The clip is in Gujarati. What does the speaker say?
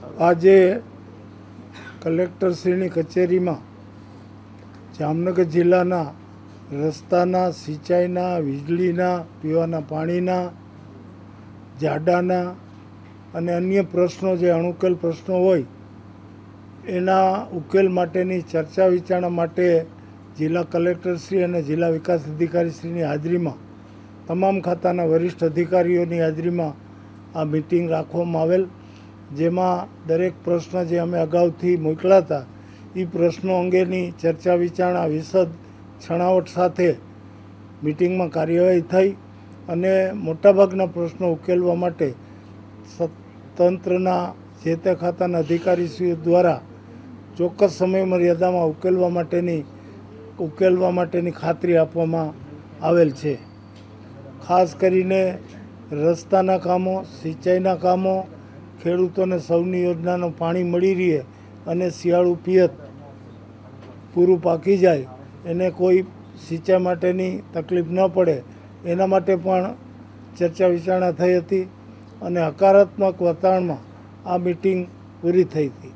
આજે કલેક્ટરશ્રીની કચેરીમાં જામનગર જિલ્લાના રસ્તાના, સિંચાઈના, વીજળીના, પીવાના પાણીના જાડાના અને અન્ય પ્રશ્નો જે અણુકેલ પ્રશ્નો હોય, એના ઉકેલ માટેની ચર્ચા વિચારણા માટે જિલ્લા કલેક્ટરશ્રી અને જિલ્લા વિકાસ અધિકારીશ્રીની હાજરીમાં, તમામ ખાતાના વરિષ્ઠ અધિકારીઓની હાજરીમાં આ મિટિંગ રાખવામાં આવેલ. જેમાં દરેક પ્રશ્ન જે અમે અગાઉથી મોકલ્યા હતા એ પ્રશ્નો અંગેની ચર્ચા વિચારણા વિશદ છણાવટ સાથે મિટિંગમાં કાર્યવાહી થઈ અને મોટાભાગના પ્રશ્નો ઉકેલવા માટે તંત્રના જે તે ખાતાના અધિકારીશ્રીઓ દ્વારા ચોક્કસ સમય મર્યાદામાં ઉકેલવા માટેની ઉકેલવા માટેની ખાતરી આપવામાં આવેલ છે. ખાસ કરીને રસ્તાના કામો, સિંચાઈના કામો ખેડૂતોને સૌની યોજનાનું પાણી મળી રહે અને શિયાળુ પિયત પૂરું પાકી જાય, એને કોઈ સિંચાઈ માટેની તકલીફ ન પડે. એના માટે પણ ચર્ચા વિચારણા થઈ હતી અને હકારાત્મક વાતાવરણમાં આ મિટિંગ પૂરી થઈ હતી.